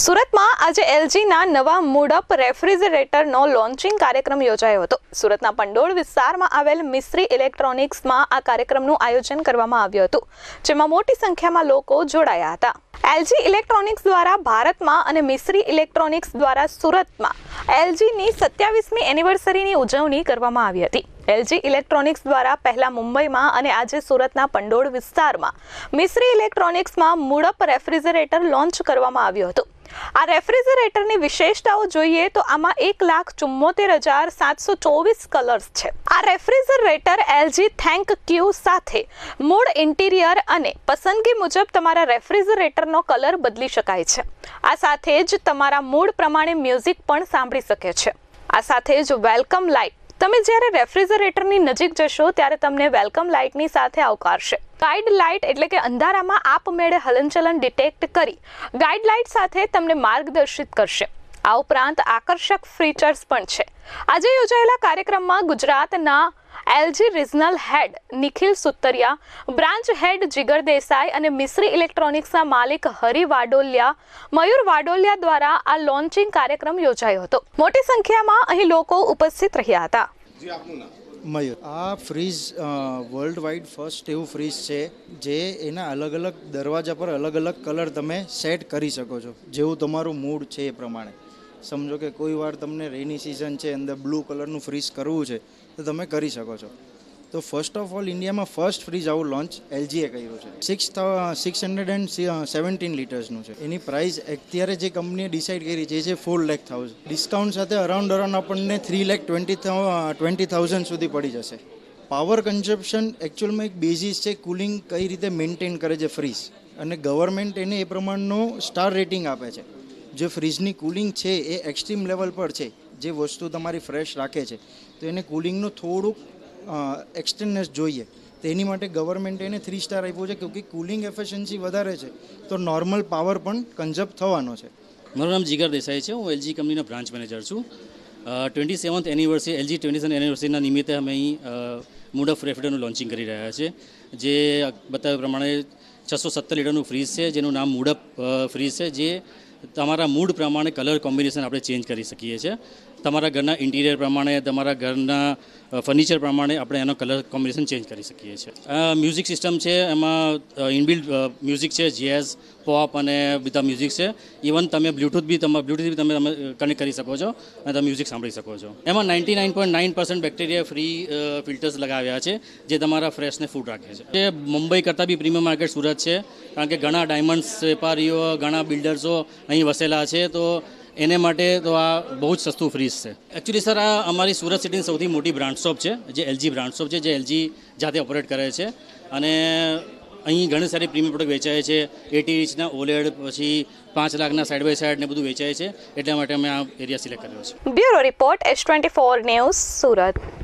સુરતમાં આજે એલજીના નવા મૂડઅપ રેફ્રિજરેટરનો લોન્ચિંગ કાર્યક્રમ યોજાયો હતો. સુરતના પંડોળ વિસ્તારમાં આવેલ મિસ્ત્રી ઇલેક્ટ્રોનિક્સમાં આ કાર્યક્રમનું આયોજન કરવામાં આવ્યું હતું, જેમાં મોટી સંખ્યામાં લોકો જોડાયા હતા. એલજી ઇલેક્ટ્રોનિક્સ દ્વારા ભારતમાં અને મિસ્ત્રી ઇલેક્ટ્રોનિક્સ દ્વારા સુરતમાં એલજીની સત્યાવીસમી એનિવર્સરીની ઉજવણી કરવામાં આવી હતી. એલજી ઇલેક્ટ્રોનિક્સ દ્વારા પહેલા મુંબઈમાં અને આજે સુરતના પંડોળ વિસ્તારમાં મિસ્ત્રી ઇલેક્ટ્રોનિક્સમાં મૂળપ રેફ્રિજરેટર લોન્ચ કરવામાં આવ્યું હતું. આ રેફ્રિજરેટરની વિશેષતાઓ જોઈએ તો આમાં એક લાખ ચુમ્મોતેર હજાર સાતસો ચોવીસ કલર્સ છે. આ રેફ્રિજરેટર એલજી થેન્ક ક્યુ સાથે મૂળ ઇન્ટિરિયર અને પસંદગી મુજબ તમારા રેફ્રિજરેટરનો કલર બદલી શકાય છે. આ સાથે જ તમારા મૂડ પ્રમાણે મ્યુઝિક પણ સાંભળી શકે છે. આ સાથે જ વેલકમ લાઇટ તમે જ્યારે રેફ્રિજરેટરની નજીક જશો, ત્યારે તમને વેલકમ લાઇટની સાથે આવકારશે. ગાઈડ લાઇટ એટલે કે અંધારામાં આપમેળે હલનચલન ડિટેક્ટ કરી ગાઈડ લાઇટ સાથે તમને માર્ગદર્શિત કરશે. આ ઉપરાંત આકર્ષક ફીચર્સ પણ છે. આજે યોજાયેલા કાર્યક્રમમાં ગુજરાતના LG regional head Nikhil Sutariya branch head Jigar Desai અને મિશ્રી ઇલેક્ટ્રોનિક્સના માલિક હરિ વાડોલિયા મયુર વાડોલિયા દ્વારા આ લોન્ચિંગ કાર્યક્રમ યોજાયો હતો. મોટી સંખ્યામાં અહીં લોકો ઉપસ્થિત રહ્યા હતા. મયુર. આ ફ્રીજ વર્લ્ડ વાઇડ ફર્સ્ટ એવું ફ્રીજ છે જે એના અલગ અલગ દરવાજા પર અલગ અલગ કલર તમે સેટ કરી શકો છો જેવું તમારું મૂડ છે એ પ્રમાણે. સમજો કે કોઈ વાર તમને રેની સિઝન છે, અંદર બ્લુ કલરનું ફ્રીઝ કરવું છે, તો તમે કરી શકો છો. તો ફર્સ્ટ ઓફ ઓલ ઇન્ડિયામાં ફર્સ્ટ ફ્રીજ આવું લોન્ચ એલજીએ કર્યું છે. Six six hundred and seventeen લીટર્સનું છે. એની પ્રાઇસ અત્યારે જે કંપનીએ ડિસાઇડ કરી છે છે ફોર લેખ થાઉઝન્ડ ડિસ્કાઉન્ટ સાથે અરાઉન્ડ અરાઉન્ડ આપણને three lakh twenty twenty thousand સુધી પડી જશે. પાવર કન્ઝપ્શન એકચ્યુઅલમાં એક બેઝિસ છે કુલિંગ કઈ રીતે મેન્ટેન કરે છે ફ્રીજ અને ગવર્મેન્ટ એને એ પ્રમાણનું સ્ટાર રેટિંગ આપે છે. જે ફ્રીજની કુલિંગ છે એ એક્સ્ટ્રીમ લેવલ પર છે, જે વસ્તુ તમારી ફ્રેશ રાખે છે, તો એને કુલિંગનું થોડુંક એક્સટેન્ડનેસ જોઈએ. તો એની માટે ગવર્મેન્ટે એને થ્રી સ્ટાર આપ્યું છે, કેમકે કુલિંગ એફિશિયન્સી વધારે છે, તો નોર્મલ પાવર પણ કન્ઝર્વ થવાનો છે. મારું નામ જીગર દેસાઈ છે, હું એલજી કંપનીનો બ્રાન્ચ મેનેજર છું. Twenty seventh anniversary LG twenty seven એનિવર્સરીના નિમિત્તે અમે અહીં મૂડ ઓફ રેફ્રિજરેટરનું લોન્ચિંગ કરી રહ્યા છે, જે બતાવ્યા પ્રમાણે છસો સત્તર લીટરનું ફ્રીજ છે, જેનું નામ મૂડઅપ ફ્રીજ છે, જે તમારા મૂડ પ્રમાણે કલર કોમ્બિનેશન આપણે ચેન્જ કરી શકીએ છીએ. તમારા ઘરના ઇન્ટિરિયર પ્રમાણે, તમારા ઘરના ફર્નિચર પ્રમાણે આપણે એનો કલર કોમ્બિનેશન ચેન્જ કરી શકીએ છીએ. મ્યુઝિક સિસ્ટમ છે, એમાં ઇનબિલ્ડ મ્યુઝિક છે જેઝ પોપ અને બધા મ્યુઝિક છે. ઇવન તમે બ્લૂટૂથ બી, તમે બ્લૂટૂથ બી તમે તમે કનેક્ટ કરી શકો છો અને તમે મ્યુઝિક સાંભળી શકો છો. એમાં ninety nine point nine percent bacteria free filters લગાવ્યા છે, જે તમારા ફ્રેશને ફૂડ રાખે છે. જે મુંબઈ કરતાં બી પ્રીમિયમ માર્કેટ સુરત છે, કારણ કે ઘણા ડાયમંડ્સ વેપારીઓ, ઘણા બિલ્ડર્સો અહીં વસેલા છે, તો એને માટે તો આ બહુ જ સસ્તું ફ્રીજ છે. એકચ્યુઅલી સર આ અમારી સુરત સિટીની સૌથી મોટી બ્રાન્ડ શોપ છે, જે એલજી બ્રાન્ડ શોપ છે, જે એલજી જાતે ઓપરેટ કરે છે. અને અહીં ઘણી સારી પ્રીમિયમ પ્રોડક્ટ વેચાય છે, એટી ઇંચના ઓલેડ પછી પાંચ લાખના સાઈડ બાય સાઈડ ને બધું વેચાય છે, એટલા માટે અમે આ એરિયા સિલેક્ટ કર્યો છે. Bureau report, S twenty four news Surat.